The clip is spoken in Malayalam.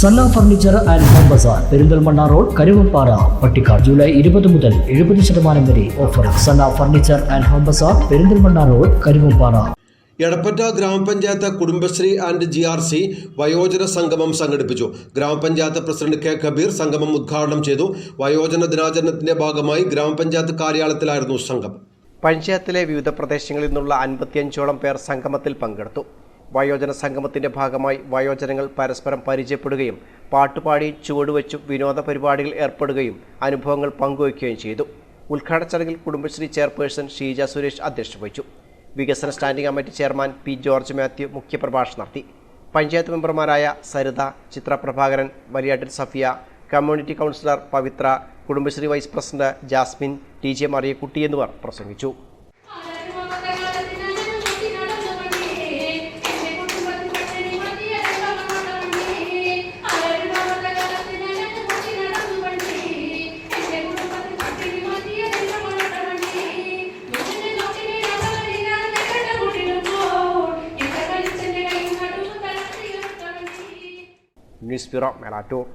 Sanna furniture and home Bazaar Perinthalmanna road Karuvappara Pattikkad July ഇരുപത് മുതൽ എഴുപത് ശതമാനം വരെ offer Sanna furniture and home Bazaar Perinthalmanna road Karuvappara Edappatta ഗ്രാമപഞ്ചായത്ത് Kudumbashree and G R C വയോജന സംഗമം സംഘടിപ്പിച്ചു. ഗ്രാമപഞ്ചായത്ത് പ്രസിഡന്റ് കെ കബീർ സംഗമം ഉദ്ഘാടനം ചെയ്തു. വയോജന ദിനാചരണത്തിന്റെ ഭാഗമായി ഗ്രാമപഞ്ചായത്ത് കാര്യാലയത്തിലായിരുന്നു സംഗമം പഞ്ചായത്തിലെ വിവിധ പ്രദേശങ്ങളിൽ നിന്നുള്ള അൻപത്തിയഞ്ചോളം പേർ സംഗമത്തിൽ പങ്കെടുത്തു. വയോജന സംഗമത്തിന്റെ ഭാഗമായി വയോജനങ്ങൾ പരസ്പരം പരിചയപ്പെടുകയും പാട്ടുപാടി ചുവടുവെച്ചും വിനോദ പരിപാടികളിൽ ഏർപ്പെടുകയും അനുഭവങ്ങൾ പങ്കുവയ്ക്കുകയും ചെയ്തു. ഉദ്ഘാടന ചടങ്ങിൽ കുടുംബശ്രീ ചെയർപേഴ്സൺ ഷീജ സുരേഷ് അധ്യക്ഷത വഹിച്ചു. വികസന standing committee chairman P George Mathew മുഖ്യപ്രഭാഷണം നടത്തി. പഞ്ചായത്ത് മെമ്പർമാരായ Saritha Chithraprabhakaran Valiyattil Safiya community counsellor Pavithra Kudumbashree vice president Jasmine T J Mariyakutty എന്നിവർ പ്രസംഗിച്ചു. newspiro melado